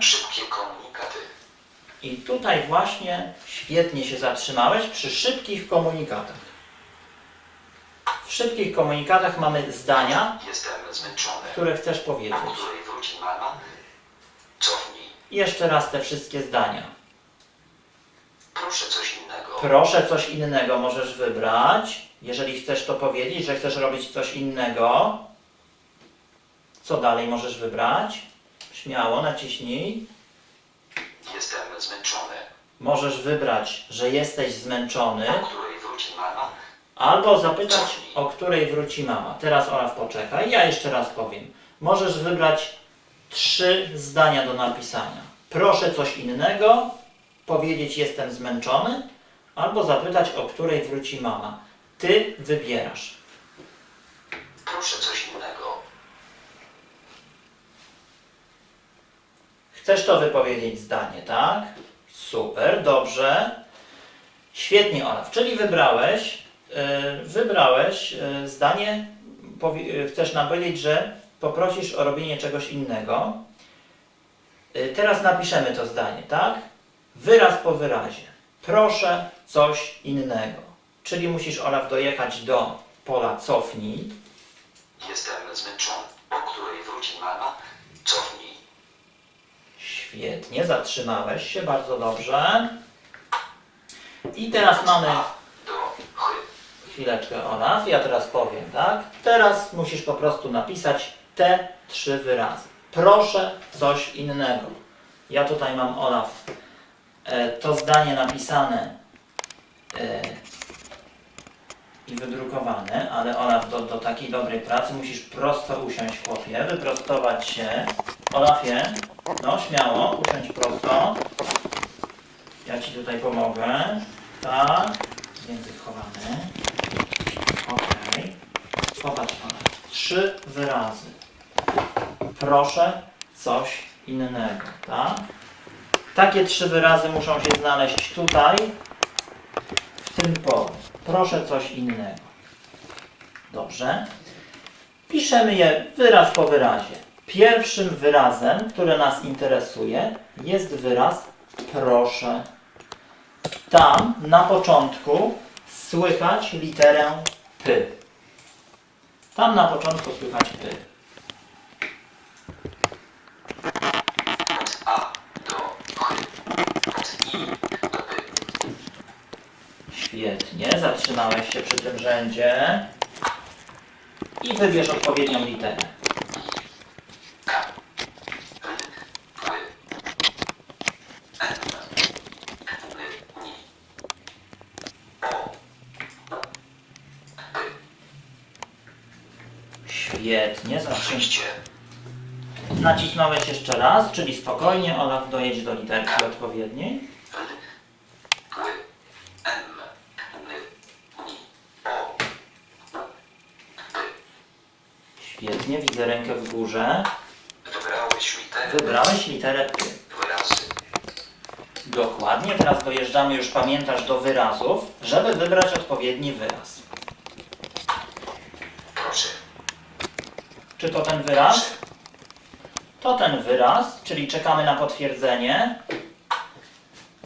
Szybkie komunikaty. I tutaj właśnie świetnie się zatrzymałeś przy szybkich komunikatach. W szybkich komunikatach mamy zdania, Jestem zmęczony. które chcesz powiedzieć. O której wróci mama? Cofnij. I jeszcze raz te wszystkie zdania. Proszę coś innego. Proszę coś innego możesz wybrać. Jeżeli chcesz to powiedzieć, że chcesz robić coś innego, co dalej możesz wybrać? Śmiało, naciśnij. Jestem zmęczony. Możesz wybrać, że jesteś zmęczony, O której wróci mama? albo zapytać, o której wróci mama. Teraz Olaf poczekaj, ja jeszcze raz powiem. Możesz wybrać trzy zdania do napisania. Proszę coś innego, powiedzieć jestem zmęczony, albo zapytać, o której wróci mama. Ty wybierasz. Proszę coś innego. Chcesz to wypowiedzieć zdanie, tak? Super, dobrze. Świetnie, Olaf. Czyli wybrałeś, yy, wybrałeś yy, zdanie, yy, chcesz nam powiedzieć, że poprosisz o robienie czegoś innego. Teraz napiszemy to zdanie, tak? Wyraz po wyrazie. Proszę coś innego. Czyli musisz, Olaf, dojechać do pola cofnij. Jestem zmęczony. O której wróci mama? Świetnie, zatrzymałeś się, bardzo dobrze. I teraz mamy chwileczkę Olaf, ja teraz powiem, tak? Teraz musisz po prostu napisać te trzy wyrazy. Proszę coś innego. Ja tutaj mam Olaf e, to zdanie napisane e, i wydrukowane, ale Olaf do, do takiej dobrej pracy musisz prosto usiąść chłopie, wyprostować się. Olafie, no śmiało, usiądź prosto. Ja Ci tutaj pomogę. Tak, język chowany. Okej. Popatrz Olaf. Trzy wyrazy. Proszę coś innego, tak? Takie trzy wyrazy muszą się znaleźć tutaj, tym polu. Proszę coś innego. Dobrze. Piszemy je wyraz po wyrazie. Pierwszym wyrazem, który nas interesuje, jest wyraz proszę. Tam na początku słychać literę P. Tam na początku słychać P. Od A do chy. Od I do y. Świetnie, zatrzymałeś się przy tym rzędzie. I wybierz odpowiednią literę. Świetnie, zatrzym... Wyjście. nacisnąłeś jeszcze raz, czyli spokojnie, Olaf dojedź do literki odpowiedniej. L. Ły. M. N. Ni. O. P. Świetnie, widzę rękę w górze. Wybrałeś literę. Wybrałeś literę P. Wyrazy. Dokładnie, teraz dojeżdżamy, już pamiętasz, do wyrazów, żeby wybrać odpowiedni wyraz. Proszę. Czy to ten wyraz? To ten wyraz, czyli czekamy na potwierdzenie.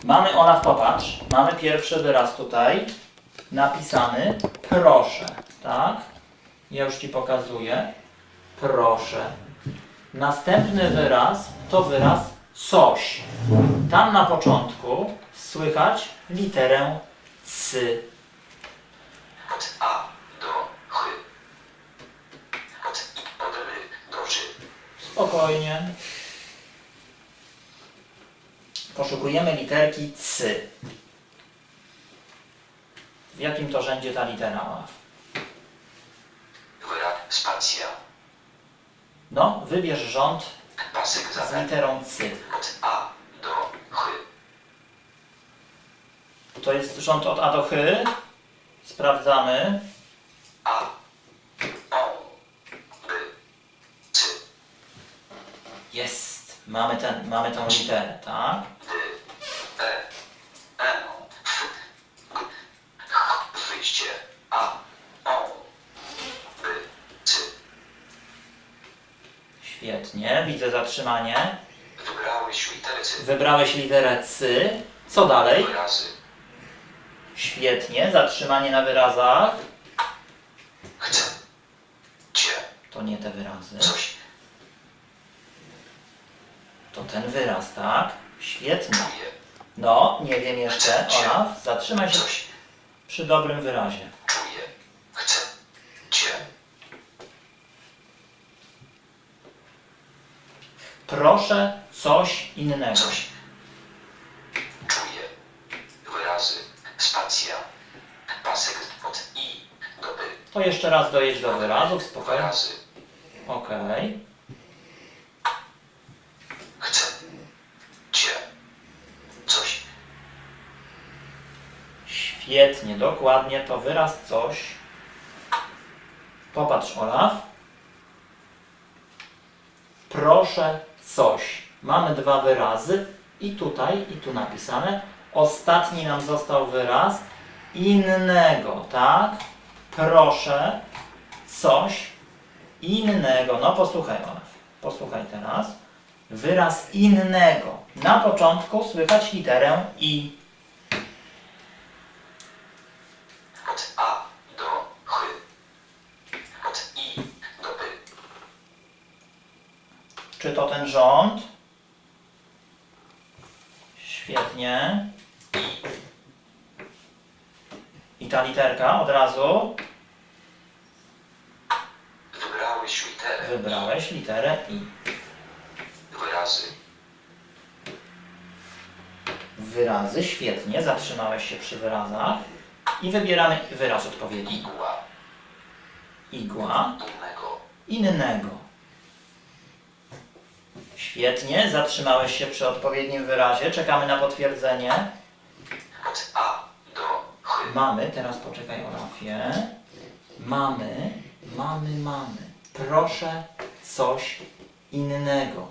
Mamy, Olaf, popatrz, mamy pierwszy wyraz tutaj, napisany proszę, tak? Ja już Ci pokazuję. Proszę. Następny wyraz to wyraz coś. Tam na początku słychać literę C. Od A do chy. Od I od do ży. Spokojnie. Poszukujemy literki C. W jakim to rzędzie ta litera Olaf? Wyraz spacja. No, wybierz rząd z literą C. To jest rząd od A do H. Sprawdzamy. A. O. C. Jest. Mamy, ten, mamy tą literę, tak? E. N. F. G. H. Wyjście. A. O. B. C. Świetnie. Widzę zatrzymanie. Wybrałeś literę C. Wybrałeś literę C. Co dalej? Wyrazy. Świetnie. Zatrzymanie na wyrazach. Chcę. Cię. To nie te wyrazy. Coś. To ten wyraz, tak? Świetnie. Czuję. No, nie wiem jeszcze. Olaf, zatrzymaj się Coś. przy dobrym wyrazie. Czuję. Chcę. Cię. Proszę coś innego. Coś. Czuję. Wyrazy. Spacja. Pasek od i do by. To jeszcze raz dojedź do wyrazów, spokojnie. Wyrazy. Okej. Chcę. Cię. Coś. Świetnie, dokładnie to wyraz coś. Popatrz, Olaf. Proszę coś. Mamy dwa wyrazy i tutaj, i tu napisane. Ostatni nam został wyraz innego, tak? Proszę coś innego. No posłuchaj, Olaf. Posłuchaj teraz. Wyraz innego. Na początku słychać literę i. Od a do ch. Od i do by. Czy to ten rząd? Świetnie. I ta literka od razu Wybrałeś literę. wybrałeś literę I. Wyrazy. Wyrazy, świetnie, zatrzymałeś się przy wyrazach. I wybieramy wyraz odpowiedni. Igła. Igła Innego. innego. Świetnie, zatrzymałeś się przy odpowiednim wyrazie. Czekamy na potwierdzenie. Od a do ch. Mamy, teraz poczekaj Olafie. Mamy, mamy, mamy. Proszę coś innego.